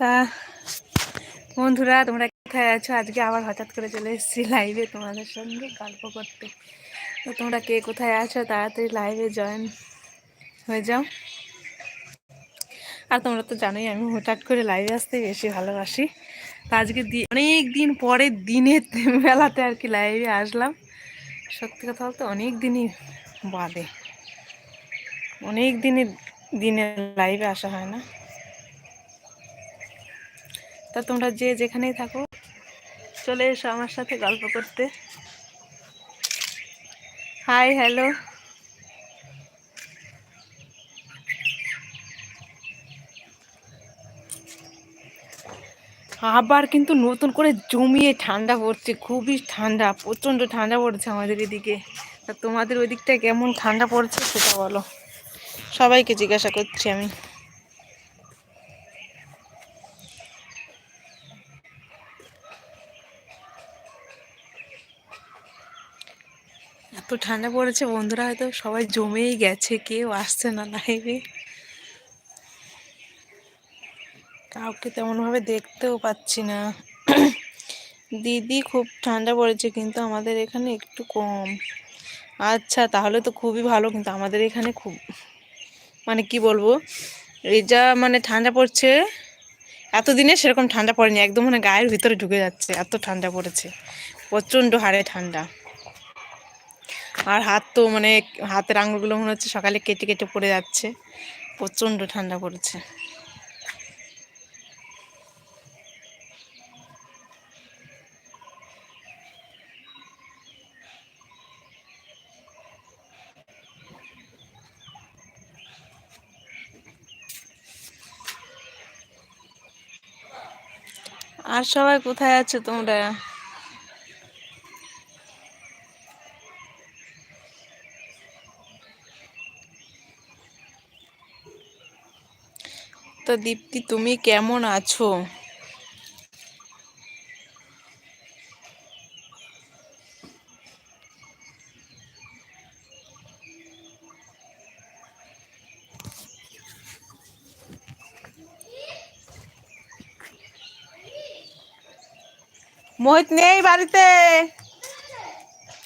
তা, বন্ধুরা, তোমরা কোথায় আছো? আজকে আবার হঠাৎ করে চলে এসেছি লাইভে তোমাদের সঙ্গে গল্প করতে। তো তোমরা কে কোথায় আছো? তাড়াতাড়ি লাইভে জয়েন হয়ে যাও। আর তোমরা তো জানোই, আমি হঠাৎ করে লাইভে আসতে বেশি ভালোবাসি। তা আজকে অনেক দিন পরে দিনের বেলাতে আর কি লাইভে আসলাম। সত্যি কথা বলতে অনেক দিনই বাদে। অনেক দিনের দিনে লাইভে আসা হয় না। তা তোমরা যে যেখানেই থাকো, চলে এসো আমার সাথে গল্প করতে। হাই হ্যালো আবার কিন্তু নতুন করে জমিয়ে ঠান্ডা পড়ছে, খুবই ঠান্ডা, প্রচণ্ড ঠান্ডা পড়ছে আমাদের এদিকে। তা তোমাদের ওই দিকটা কেমন ঠান্ডা পড়ছে সেটা বলো। সবাইকে জিজ্ঞাসা করছি আমি এত ঠান্ডা পড়েছে, বন্ধুরা হয়তো সবাই জমেই গেছে, কেউ আসছে না লাইভে কাউকে তেমনভাবে দেখতেও পাচ্ছি না। দিদি খুব ঠান্ডা পড়েছে, কিন্তু আমাদের এখানে একটু কম। আচ্ছা তাহলে তো খুবই ভালো, কিন্তু আমাদের এখানে খুব মানে কি বলব, এই যা মানে ঠান্ডা পড়ছে, এতদিনে সেরকম ঠান্ডা পড়েনি, একদম মানে গায়ের ভিতরে ঢুকে যাচ্ছে, এত ঠান্ডা পড়েছে, প্রচণ্ড হারে ঠান্ডা। আর হাত তো মানে হাতের আঙুলগুলো মনে হচ্ছে সকালে কেটে কেটে পড়ে যাচ্ছে। প্রচণ্ড ঠান্ডা পড়েছে। আর সবাই কোথায় আছে তোমরা? তো দীপ্তি তুমি কেমন আছো? মোহিত নেই বাড়িতে।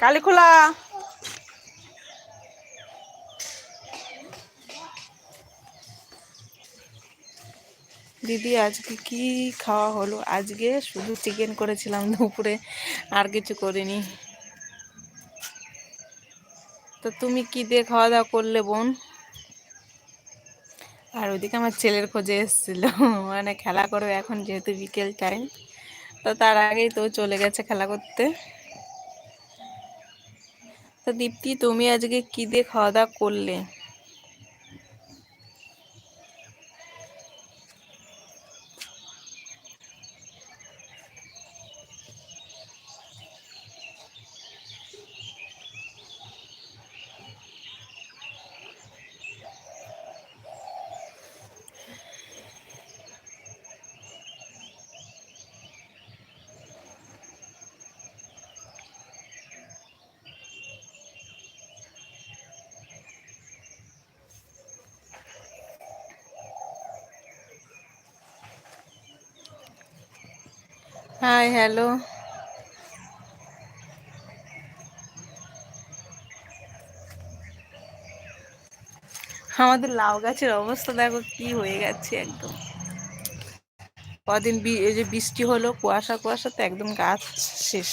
কালীখোলা দিদি, আজকে কি খাওয়া হলো? আজকে শুধু চিকেন করেছিলাম দুপুরে, আর কিছু করিনি। তো তুমি কি দিয়ে খাওয়া দাওয়া করলে বোন? আর ওইদিকে আমার ছেলের খোঁজে এসেছিল। মানে খেলা করবে এখন, যেহেতু বিকেল টাইম তো তার আগেই তো চলে গেছে খেলা করতে। তো দীপ্তি, তুমি আজকে কি দিয়ে খাওয়া দাওয়া করলে? হাই হ্যালো আমাদের লাউ গাছের অবস্থা দেখো কি হয়ে গেছে একদম। কদিন এই যে বৃষ্টি হলো, কুয়াশা কুয়াশাতে একদম গাছ শেষ।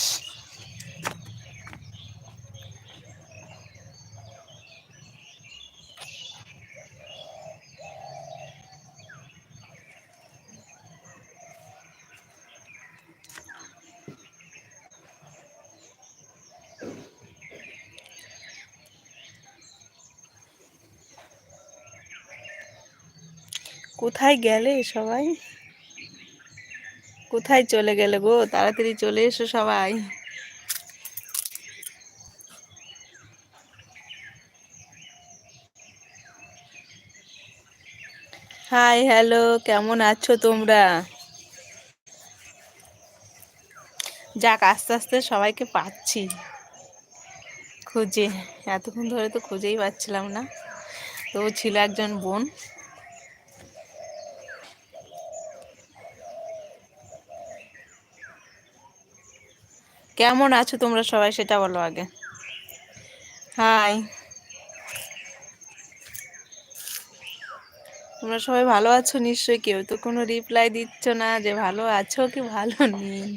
কোথায় গেলে সবাই? কোথায় চলে গেলে গো? তাড়াতাড়ি চলে এসো সবাই। হাই, হ্যালো, কেমন আছো তোমরা? যাক, আস্তে আস্তে সবাইকে পাচ্ছি। খুঁজে, এতক্ষণ ধরে তো খুঁজেই পাচ্ছিলাম না। তো ছিল একজন বোন। কেমন আছো তোমরা সবাই সেটা বলো আগে। হাই তোমরা সবাই ভালো আছো? নিশ্চয়ই কেউ তো কোনো রিপ্লাই দিচ্ছ না যে ভালো আছো কি ভালো নেই।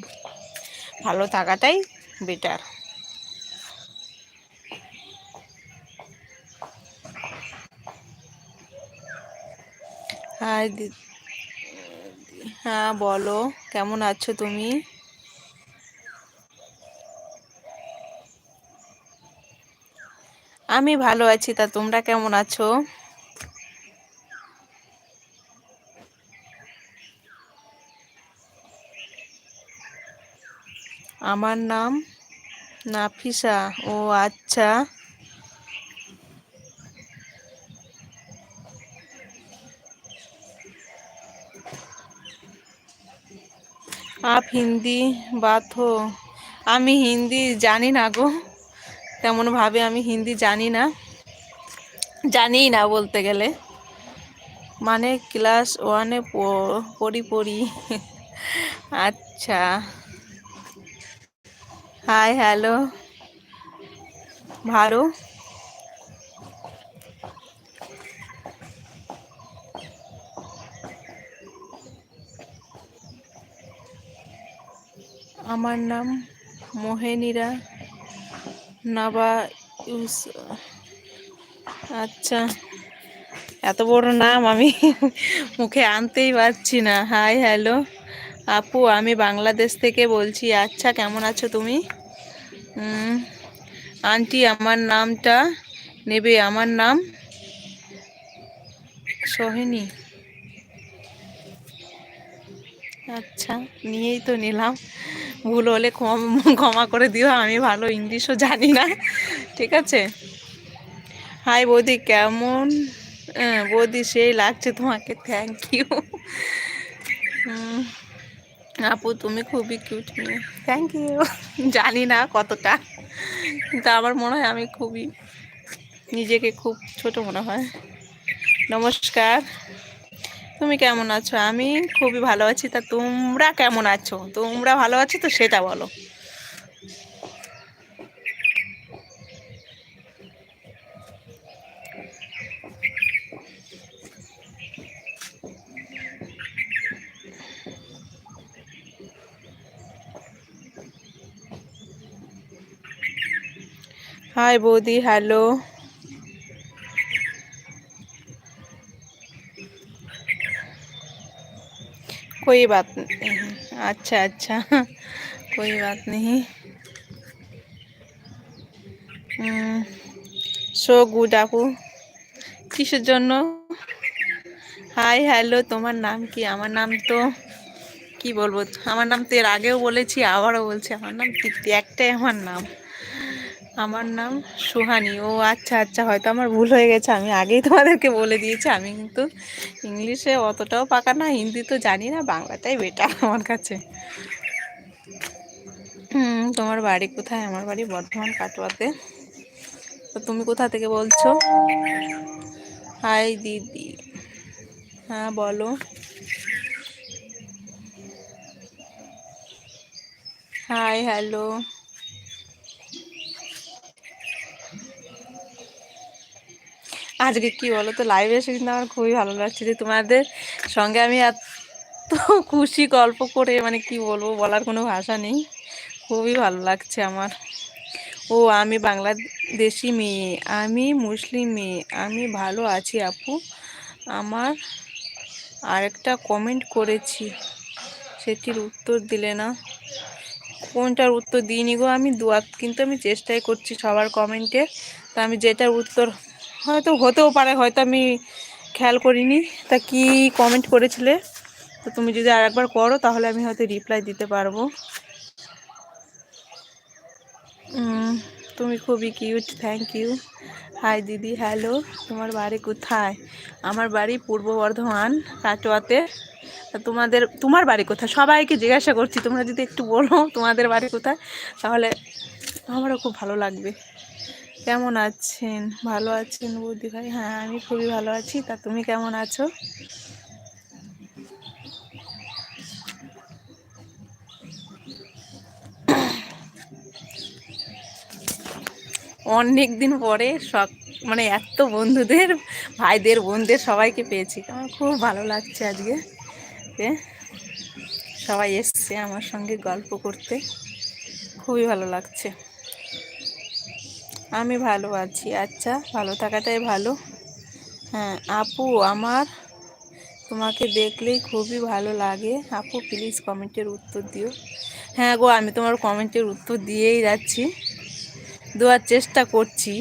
ভালো থাকাটাই বেটার হ্যাঁ বলো। কেমন আছো তুমি? আমি ভালো আছি, তা তোমরা কেমন আছো? আমার নাম নাফিসা। ও আচ্ছা। আপ হিন্দি বাত হো আমি হিন্দি জানি না গো। তেমনভাবে আমি হিন্দি জানি না। জানিই না বলতে গেলে। মানে ক্লাস ওয়ানে পড়ি পড়ি। আচ্ছা। হাই হ্যালো ভালো আমার নাম মোহেনীরা। নাবা ইউস আচ্ছা। এত বড় নাম আমি মুখে আনতেই পারছি না। Hi, hello. আপু, আমি বাংলাদেশ থেকে বলছি আচ্ছা কেমন আছো তুমি? আন্টি, আমার নামটা নেবে, আমার নাম? সোহিনী। আচ্ছা নিয়েই তো নিলাম। ভুল হলে ক্ষমা করে দিও, আমি ভালো ইংলিশও জানি না, ঠিক আছে? হাই বৌদি, কেমন? বৌদি সেই লাগছে তোমাকে থ্যাংক ইউ আপু তুমি খুবই কিউট মেয়ে থ্যাংক ইউ জানি না কতটা, কিন্তু আমার মনে হয় আমি খুবই নিজেকে খুব ছোট মনে হয়। নমস্কার। তুমি কেমন আছো? আমি খুবই ভালো আছি। তা তোমরা কেমন আছো? তোমরা ভালো আছো তো সেটা বলো। হাই বৌদি হ্যালো कोई बात नहीं अच्छा अच्छा कोई बात नहीं সো গুড আপু কিসের জন্য হাই হ্যালো তোমার নাম কি আমার নাম তো কি বলবো আমার নাম তো এর আগেও বলেছি আবারও বলছি আমার নাম তৃপ্তি একটাই আমার নাম আমার নাম সুহানি। ও আচ্ছা আচ্ছা হয়তো আমার ভুল হয়ে গেছে, আমি আগেই তোমাদেরকে বলে দিয়েছি, আমি কিন্তু ইংলিশে অতটাও পাকা না, হিন্দি তো জানি না, বাংলাটাই বেটার আমার কাছে। তোমার বাড়ি কোথায়? আমার বাড়ি বর্ধমান কাটোয়াতে। তো তুমি কোথা থেকে বলছো? হাই, দিদি। হ্যাঁ বলো। Hi, hello. আজকে কি বলো তো লাইভে এসে কিন্তু আমার খুবই ভালো লাগছে যে তোমাদের সঙ্গে আমি এত খুশি গল্প করে মানে কি বলব, বলার কোনো ভাষা নেই। খুবই ভালো লাগছে আমার। ও, আমি বাংলাদেশি মেয়ে, আমি মুসলিম মেয়ে, আমি ভালো আছি আপু। আমার আরেকটা কমেন্ট করেছি, সেটির উত্তর দিলে না? কোনটার উত্তর দিইনি গো আমি? দুয়া কিন্তু আমি চেষ্টাই করছি সবার কমেন্টে তা আমি যেটার উত্তর হয়তো হতেও পারে, হয়তো আমি খেয়াল করিনি। তা কি কমেন্ট করেছিলে? তো তুমি যদি আর একবার করো, তাহলে আমি হয়তো রিপ্লাই দিতে পারব। তুমি খুবই কিউট থ্যাংক ইউ হাই দিদি হ্যালো তোমার বাড়ি কোথায়? আমার বাড়ি পূর্ব বর্ধমান, কাটোয়াতে। তোমাদের, তোমার বাড়ি কোথায়? সবাইকে জিজ্ঞাসা করছি, তোমরা যদি একটু বলো তোমাদের বাড়ি কোথায়, তাহলে আমারও খুব ভালো লাগবে। কেমন আছেন? ভালো আছেন বৌদি ভাই? হ্যাঁ আমি খুবই ভালো আছি। তা তুমি কেমন আছো? অনেক দিন পরে সব মানে এত বন্ধুদের, ভাইদের, বোনদের সবাইকে পেয়েছি। আমার খুব ভালো লাগছে আজকে। সবাই এসছে আমার সঙ্গে গল্প করতে। খুবই ভালো লাগছে। আমি ভালো আছি। আচ্ছা ভালো থাকাটাই ভালো। হ্যাঁ আপু, আমার তোমাকে দেখলেই খুবই ভালো লাগে। আপু প্লিজ কমেন্টের উত্তর দিও। হ্যাঁ গো, আমি তোমার কমেন্টের উত্তর দিয়েই যাচ্ছি। দেওয়ার চেষ্টা করছি।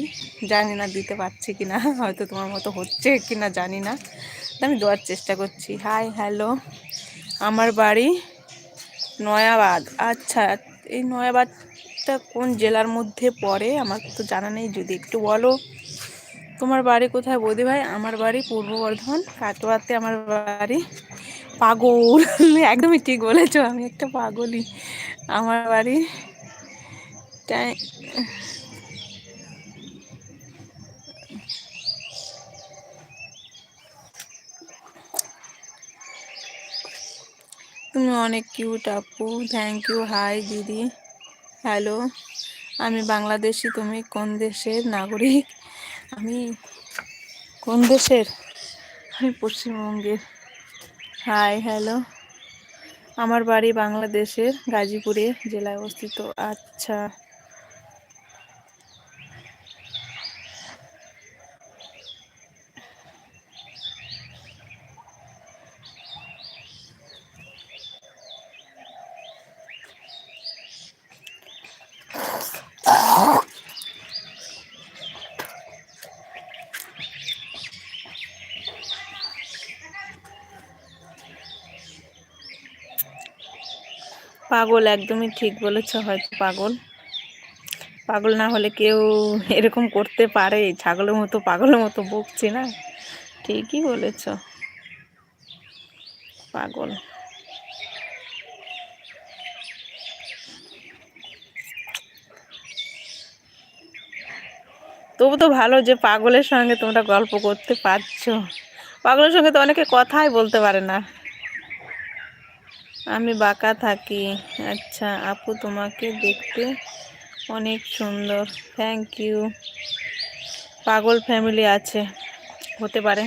জানি না দিতে পারছি কি না হয়তো তোমার মতো হচ্ছে কি না জানি না। আমি দেওয়ার চেষ্টা করছি। হাই হ্যালো আমার বাড়ি নয়াবাদ। আচ্ছা এই নয়াবাদটা কোন জেলার মধ্যে পড়ে, আমার তো জানা নেই, যদি একটু বলো। তোমার বাড়ি কোথায় বৌদি ভাই? আমার বাড়ি পূর্ব বর্ধমান, কাটোয়াতে আমার বাড়ি। পাগল, একদমই ঠিক বলেছ, আমি একটা পাগলই। আমার বাড়ি তুমি অনেক কিউট আপু থ্যাংক ইউ হাই দিদি। হ্যালো, আমি বাংলাদেশি, তুমি কোন দেশের নাগরিক? আমি কোন দেশের? আমি পশ্চিমবঙ্গের। হাই হ্যালো আমার বাড়ি বাংলাদেশের গাজীপুরে, জেলায় অবস্থিত। আচ্ছা। পাগল, একদমই ঠিক বলেছ, হয়তো পাগল। পাগল না হলে কেউ এরকম করতে পারে, ছাগলের মতো, পাগলের মতো বকছি না। ঠিকই বলেছ। পাগল। তবু তো ভালো যে পাগলের সঙ্গে তোমরা গল্প করতে পারছ। পাগলের সঙ্গে তো অনেকে কথাই বলতে পারে না। আমি বাঁকা থাকি। আচ্ছা আপু তোমাকে দেখতে অনেক সুন্দর। থ্যাংক ইউ পাগল ফ্যামিলি আছে, হতে পারে।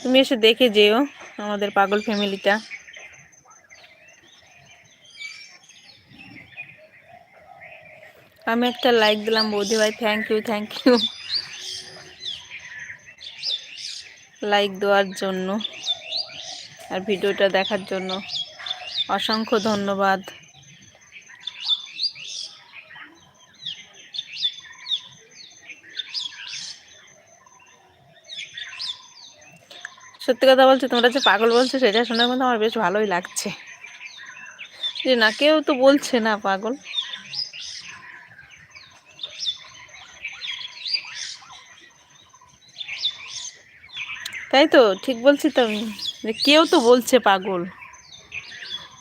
তুমি এসে দেখে যেও আমাদের পাগল ফ্যামিলিটা আমি একটা লাইক দিলাম, বৌদি ভাই thank you thank you like দেওয়ার জন্য আর ভিডিওটা দেখার জন্য। অসংখ্য ধন্যবাদ। সত্যি কথা বলছি, তোমরা যে পাগল বলছো, সেটা শোনার মধ্যে আমার বেশ ভালোই লাগছে। যে না, কেউ তো বলছে না পাগল। তাই তো, ঠিক বলছি তো আমি। যে কেউ তো বলছে পাগল।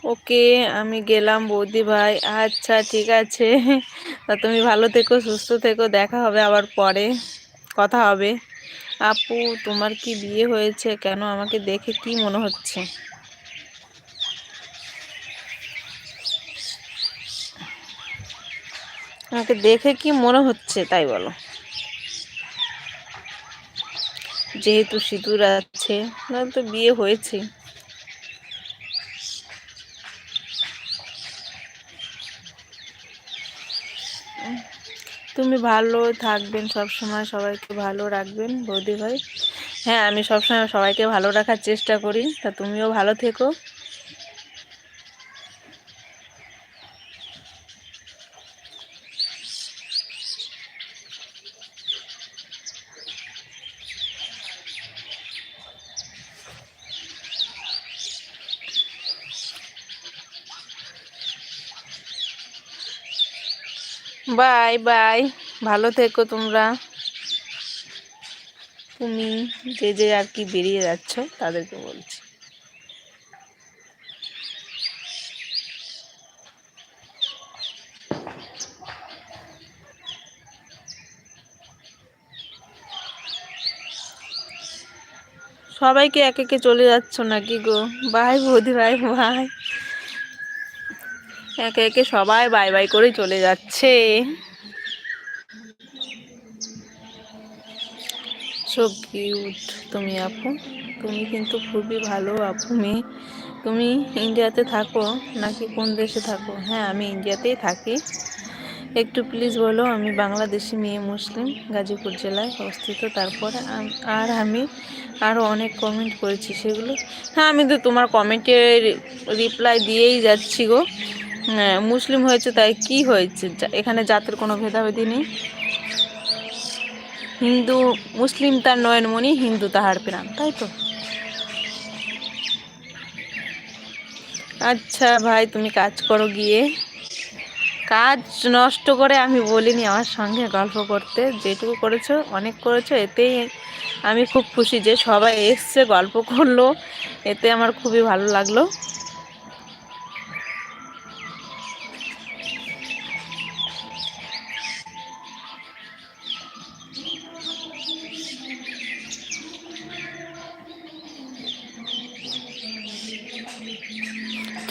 ওকে, আমি গেলাম বৌদি ভাই। আচ্ছা ঠিক আছে। তা তুমি ভালো থেকো, সুস্থ থেকো, দেখা হবে আবার পরে। কথা হবে। আপু, তোমার কি বিয়ে হয়েছে? কেন আমাকে দেখে কি মনে হচ্ছে? আমাকে দেখে কি মনে হচ্ছে, তাই বলো। যেহেতু সিঁদুর আছে তো বিয়ে হয়েছে তুমি ভালো থাকবেন সব সময় সবাইকে ভালো রাখবেন বৌদি ভাই। হ্যাঁ আমি সবসময় সবাইকে ভালো রাখার চেষ্টা করি, তা তুমিও ভালো থেকো। Bye bye. ভালো থেকো তোমরা। তুমি যে যে আর কি বেরিয়ে যাচ্ছ, তাদেরকে বলছি। সবাইকে এক একে চলে যাচ্ছ নাকি গো? বাই বৌদি ভাই ভাই একে একে সবাই বাই বাই করে চলে যাচ্ছে। সো কিউট তুমি আপু। তুমি কিন্তু খুবই ভালো আপু মেয়ে তুমি ইন্ডিয়াতে থাকো নাকি কোন দেশে থাকো? হ্যাঁ আমি ইন্ডিয়াতেই থাকি। একটু প্লিজ বলো, আমি বাংলাদেশি মেয়ে মুসলিম, গাজীপুর জেলায় অবস্থিত। তারপরে আর আমি আরও অনেক কমেন্ট করেছি সেগুলো। হ্যাঁ আমি তো তোমার কমেন্টে রিপ্লাই দিয়েই যাচ্ছি গো। হ্যাঁ মুসলিম হয়েছে, তাই কি হয়েছে? এখানে জাতের কোনো ভেদাভেদি নেই। হিন্দু, মুসলিম তার নয়নমণি হিন্দু তাহার প্রাণ, তাই তো? আচ্ছা ভাই, তুমি কাজ করো গিয়ে। কাজ নষ্ট করে আমি বলিনি আমার সঙ্গে গল্প করতে। যেটুকু করেছ, অনেক করেছ, এতেই আমি খুব খুশি যে সবাই এসছে, গল্প করল। এতে আমার খুবই ভালো লাগল।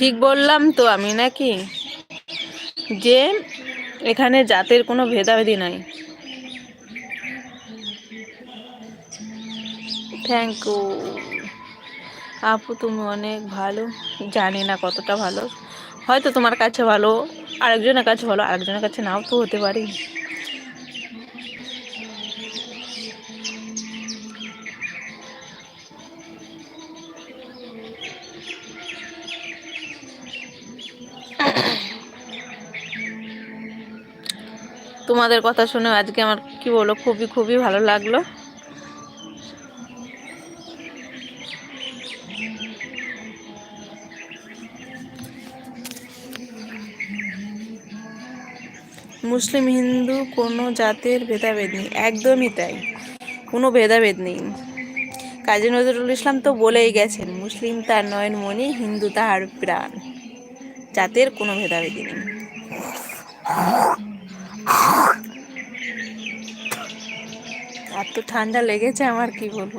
ঠিক বললাম তো আমি নাকি? যে এখানে জাতের কোনো ভেদাভেদি নাই। থ্যাংক ইউ আপু, তুমি অনেক ভালো। জানি না কতটা ভালো। হয়তো তোমার কাছে ভালো, আরেকজনের কাছে ভালো, আরেকজনের কাছে নাও তো হতে পারি। তোমাদের কথা শুনে আজকে আমার, কি বলো খুবই খুবই ভালো লাগল। মুসলিম, হিন্দু, কোনো জাতের ভেদাভেদ নেই, একদমই তাই। কোনো ভেদাভেদ নেই। কাজী নজরুল ইসলাম তো বলেই গেছেন, মুসলিম তার নয়নমণি হিন্দু তাহার প্রাণ। জাতের কোনো ভেদাভেদি নেই। এত ঠান্ডা লেগেছে আমার কি বলব?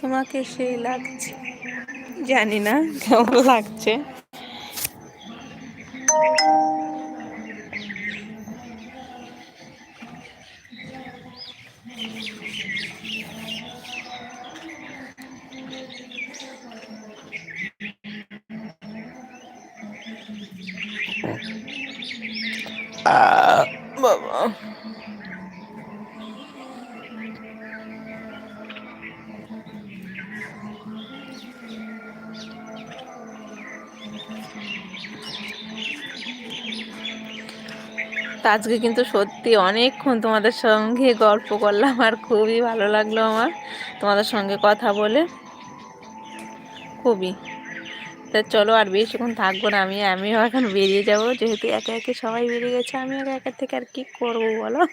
তোমাকে সেই লাগছে। জানি না কেমন লাগছে। বাবা। আজকে কিন্তু সত্যি অনেকক্ষণ তোমাদের সঙ্গে গল্প করলাম আর খুবই ভালো লাগল আমার তোমাদের সঙ্গে কথা বলে। খুবই। তা চলো আর বেশিক্ষণ থাকব না, আমি, আমিও এখন বেরিয়ে যাব, যেহেতু একে একে সবাই বেরিয়ে গেছে, আমি একা একের থেকে আর কি করব বলো?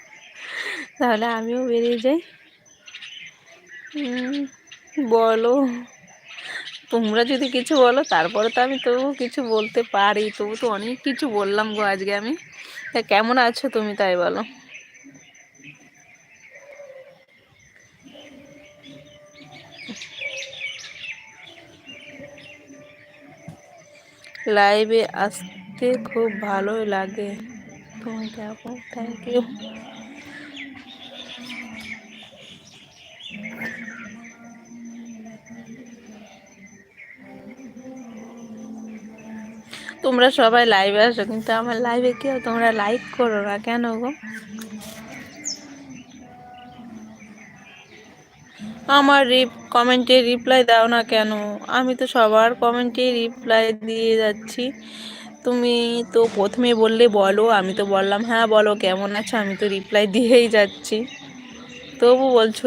তাহলে আমিও বেরিয়ে যাই। বলো। তোমরা যদি কিছু বলো, তারপরে তো আমি তবু কিছু বলতে পারি, তবু তো অনেক কিছু বললাম গো আজকে আমি। তা কেমন আছো তুমি তাই বলো। লাইভে আসতে খুব ভালো লাগে। তোমাকে আপু থ্যাংক ইউ তোমরা সবাই লাইভে আসো, কিন্তু আমার লাইভে কেউ তোমরা লাইক করো না। কেন গো? আমার রিপ কমেন্টে রিপ্লাই দাও না কেন? আমি তো সবার কমেন্টে রিপ্লাই দিয়ে যাচ্ছি। তুমি তো প্রথমে বললে বলো, আমি তো বললাম হ্যাঁ বলো, কেমন আছো? আমি তো রিপ্লাই দিয়েই যাচ্ছি। তবু বলছো